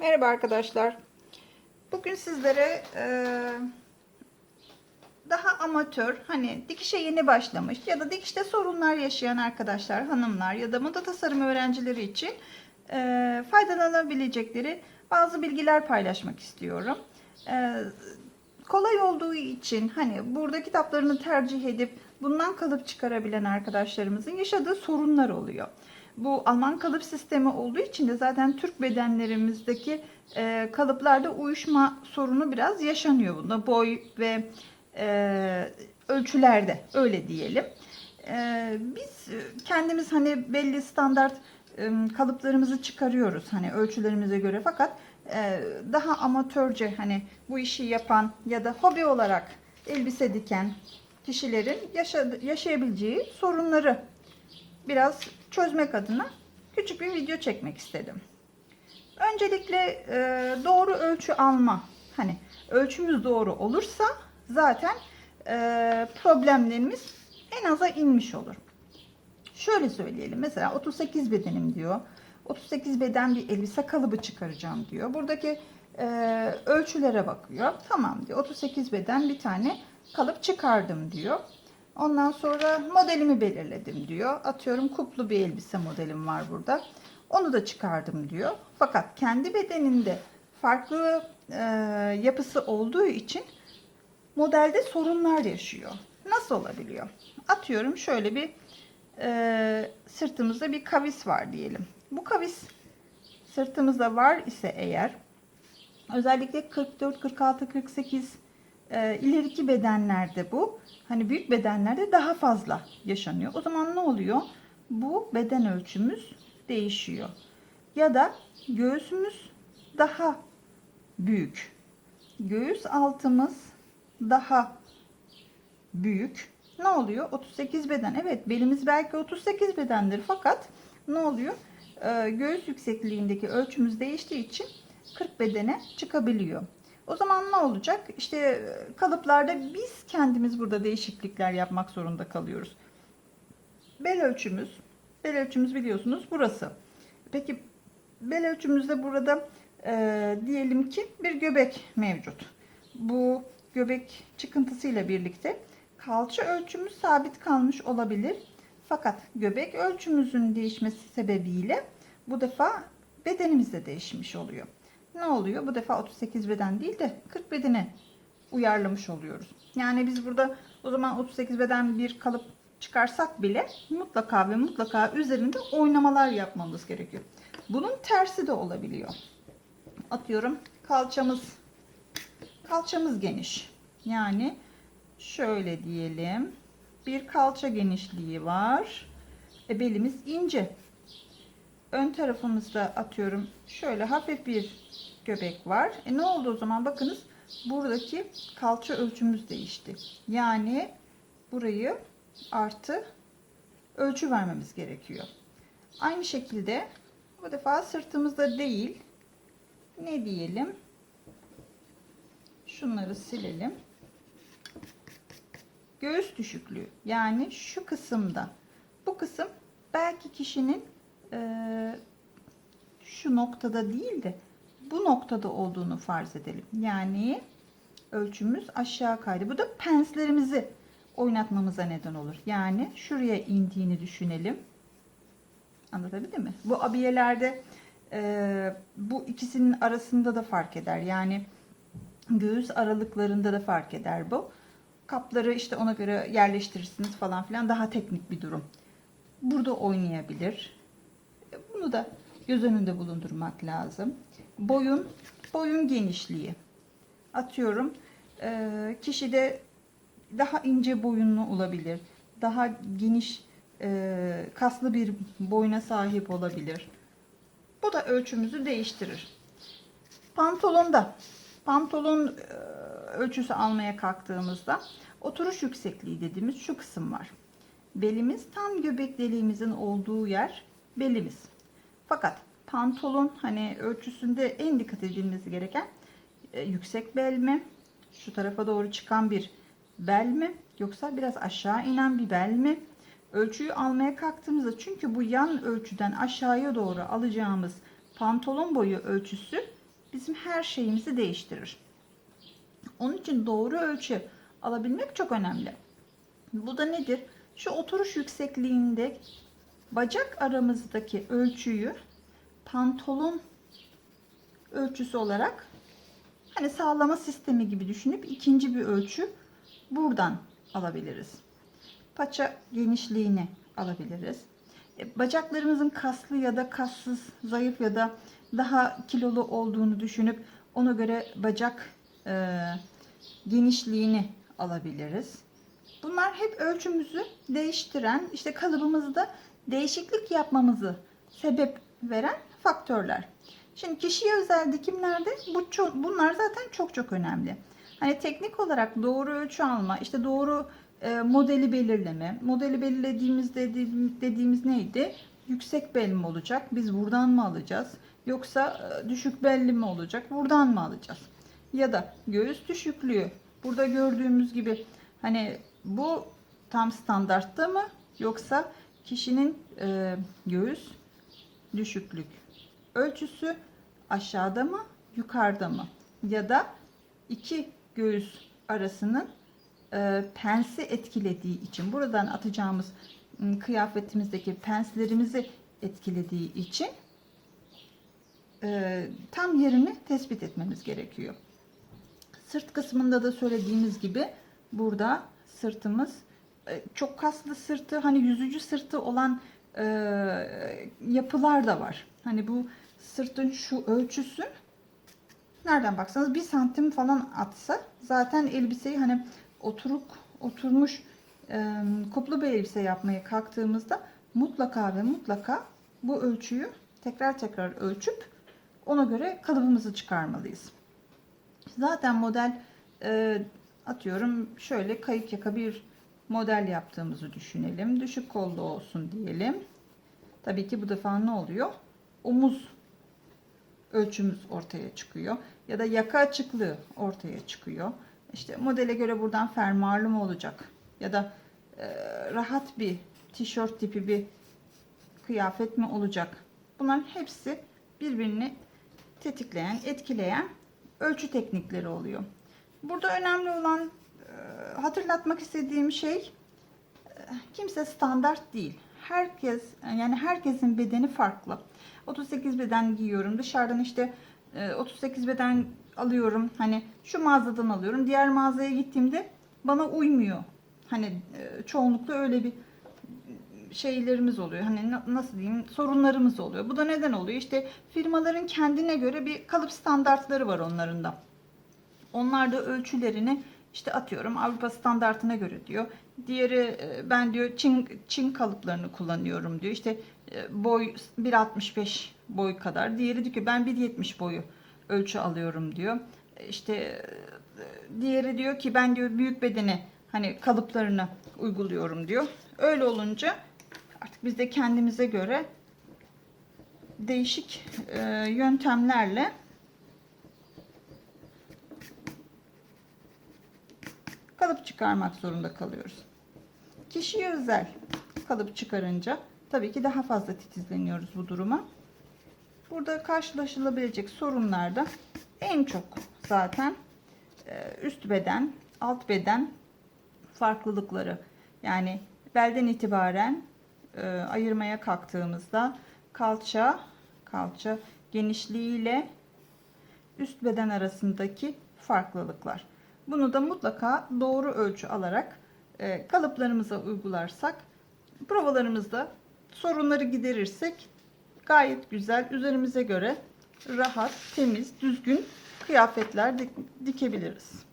Merhaba arkadaşlar. Bugün sizlere e, daha amatör, hani dikişe yeni başlamış ya da dikişte sorunlar yaşayan arkadaşlar, hanımlar ya da moda tasarım öğrencileri için e, faydalanabilecekleri bazı bilgiler paylaşmak istiyorum. E, kolay olduğu için hani burada kitaplarını tercih edip bundan kalıp çıkarabilen arkadaşlarımızın yaşadığı sorunlar oluyor. Bu Alman kalıp sistemi olduğu için de zaten Türk bedenlerimizdeki e, kalıplarda uyuşma sorunu biraz yaşanıyor bunda. Boy ve e, ölçülerde öyle diyelim. E, biz kendimiz hani belli standart e, kalıplarımızı çıkarıyoruz hani ölçülerimize göre fakat e, daha amatörce hani bu işi yapan ya da hobi olarak elbise diken kişilerin yaşadı, yaşayabileceği sorunları biraz çözmek adına küçük bir video çekmek istedim. Öncelikle e, doğru ölçü alma. Hani ölçümüz doğru olursa zaten e, problemlerimiz en aza inmiş olur. Şöyle söyleyelim. Mesela 38 bedenim diyor. 38 beden bir elbise kalıbı çıkaracağım diyor. Buradaki e, ölçülere bakıyor. Tamam diyor. 38 beden bir tane kalıp çıkardım diyor. Ondan sonra modelimi belirledim diyor. Atıyorum kuplu bir elbise modelim var burada. Onu da çıkardım diyor. Fakat kendi bedeninde farklı e, yapısı olduğu için modelde sorunlar yaşıyor. Nasıl olabiliyor? Atıyorum şöyle bir e, sırtımızda bir kavis var diyelim. Bu kavis sırtımızda var ise eğer özellikle 44, 46, 48 e, ileriki bedenlerde bu hani büyük bedenlerde daha fazla yaşanıyor. O zaman ne oluyor? Bu beden ölçümüz değişiyor. Ya da göğsümüz daha büyük. Göğüs altımız daha büyük. Ne oluyor? 38 beden. Evet belimiz belki 38 bedendir fakat ne oluyor? Ee, göğüs yüksekliğindeki ölçümüz değiştiği için 40 bedene çıkabiliyor. O zaman ne olacak? İşte e, kalıplarda biz kendimiz burada değişiklikler yapmak zorunda kalıyoruz. Bel ölçümüz, bel ölçümüz biliyorsunuz burası. Peki bel ölçümüzde burada e, diyelim ki bir göbek mevcut. Bu göbek çıkıntısıyla birlikte kalça ölçümüz sabit kalmış olabilir. Fakat göbek ölçümüzün değişmesi sebebiyle bu defa bedenimiz de değişmiş oluyor ne oluyor? Bu defa 38 beden değil de 40 bedene uyarlamış oluyoruz. Yani biz burada o zaman 38 beden bir kalıp çıkarsak bile mutlaka ve mutlaka üzerinde oynamalar yapmamız gerekiyor. Bunun tersi de olabiliyor. Atıyorum kalçamız kalçamız geniş. Yani şöyle diyelim. Bir kalça genişliği var. E belimiz ince. Ön tarafımızda atıyorum şöyle hafif bir göbek var. E ne oldu o zaman? Bakınız buradaki kalça ölçümüz değişti. Yani burayı artı ölçü vermemiz gerekiyor. Aynı şekilde bu defa sırtımızda değil. Ne diyelim? Şunları silelim. Göğüs düşüklüğü. Yani şu kısımda. Bu kısım belki kişinin e, şu noktada değil de bu noktada olduğunu farz edelim. Yani ölçümüz aşağı kaydı. Bu da penslerimizi oynatmamıza neden olur. Yani şuraya indiğini düşünelim. Anlatabildim mi? Bu abiyelerde e, bu ikisinin arasında da fark eder. Yani göğüs aralıklarında da fark eder bu. Kapları işte ona göre yerleştirirsiniz falan filan. Daha teknik bir durum. Burada oynayabilir. Bunu da göz önünde bulundurmak lazım. Boyun boyun genişliği. Atıyorum e, kişide daha ince boyunlu olabilir. Daha geniş e, kaslı bir boyuna sahip olabilir. Bu da ölçümüzü değiştirir. Pantolonda pantolon e, ölçüsü almaya kalktığımızda oturuş yüksekliği dediğimiz şu kısım var. Belimiz tam göbek deliğimizin olduğu yer belimiz fakat pantolon hani ölçüsünde en dikkat edilmesi gereken e, yüksek bel mi? Şu tarafa doğru çıkan bir bel mi? Yoksa biraz aşağı inen bir bel mi? Ölçüyü almaya kalktığımızda çünkü bu yan ölçüden aşağıya doğru alacağımız pantolon boyu ölçüsü bizim her şeyimizi değiştirir. Onun için doğru ölçü alabilmek çok önemli. Bu da nedir? Şu oturuş yüksekliğinde bacak aramızdaki ölçüyü pantolon ölçüsü olarak hani sağlama sistemi gibi düşünüp ikinci bir ölçü buradan alabiliriz. Paça genişliğini alabiliriz. E, Bacaklarımızın kaslı ya da kassız, zayıf ya da daha kilolu olduğunu düşünüp ona göre bacak e, genişliğini alabiliriz. Bunlar hep ölçümüzü değiştiren, işte kalıbımızda değişiklik yapmamızı sebep veren faktörler. Şimdi kişiye özel dikimlerde bu ço- bunlar zaten çok çok önemli. Hani teknik olarak doğru ölçü alma, işte doğru e, modeli belirleme. Modeli belirlediğimizde dediğim- dediğimiz neydi? Yüksek bel mi olacak? Biz buradan mı alacağız? Yoksa e, düşük belli mi olacak? Buradan mı alacağız? Ya da göğüs düşüklüğü. Burada gördüğümüz gibi hani bu tam standartta mı? Yoksa kişinin e, göğüs düşüklük ölçüsü aşağıda mı yukarıda mı ya da iki göğüs arasının e, pensi etkilediği için buradan atacağımız kıyafetimizdeki penslerimizi etkilediği için e, tam yerini tespit etmemiz gerekiyor. Sırt kısmında da söylediğimiz gibi burada sırtımız çok kaslı sırtı hani yüzücü sırtı olan e, yapılar da var. Hani bu sırtın şu ölçüsü nereden baksanız bir santim falan atsa zaten elbiseyi hani oturuk oturmuş e, koplu bir elbise yapmaya kalktığımızda mutlaka ve mutlaka bu ölçüyü tekrar tekrar ölçüp ona göre kalıbımızı çıkarmalıyız. Zaten model e, atıyorum şöyle kayık yaka bir model yaptığımızı düşünelim. Düşük kollu olsun diyelim. Tabii ki bu defa ne oluyor? Omuz ölçümüz ortaya çıkıyor. Ya da yaka açıklığı ortaya çıkıyor. İşte modele göre buradan fermuarlı mı olacak? Ya da e, rahat bir tişört tipi bir kıyafet mi olacak? Bunların hepsi birbirini tetikleyen, etkileyen ölçü teknikleri oluyor. Burada önemli olan hatırlatmak istediğim şey e, kimse standart değil. Herkes yani herkesin bedeni farklı. 38 beden giyiyorum. Dışarıdan işte e, 38 beden alıyorum. Hani şu mağazadan alıyorum. Diğer mağazaya gittiğimde bana uymuyor. Hani e, çoğunlukla öyle bir şeylerimiz oluyor. Hani na- nasıl diyeyim sorunlarımız oluyor. Bu da neden oluyor? İşte firmaların kendine göre bir kalıp standartları var onların da. Onlar da ölçülerini işte atıyorum Avrupa standartına göre diyor. Diğeri e, ben diyor Çin, Çin kalıplarını kullanıyorum diyor. İşte e, boy 1.65 boy kadar. Diğeri diyor ki ben 1.70 boyu ölçü alıyorum diyor. E, İşte diğeri diyor ki ben diyor büyük bedene hani kalıplarını uyguluyorum diyor. Öyle olunca artık biz de kendimize göre değişik yöntemlerle kalıp çıkarmak zorunda kalıyoruz. Kişiye özel kalıp çıkarınca tabii ki daha fazla titizleniyoruz bu duruma. Burada karşılaşılabilecek sorunlarda en çok zaten e, üst beden, alt beden farklılıkları. Yani belden itibaren e, ayırmaya kalktığımızda kalça, kalça genişliğiyle üst beden arasındaki farklılıklar. Bunu da mutlaka doğru ölçü alarak e, kalıplarımıza uygularsak, provalarımızda sorunları giderirsek gayet güzel, üzerimize göre rahat, temiz, düzgün kıyafetler dik- dikebiliriz.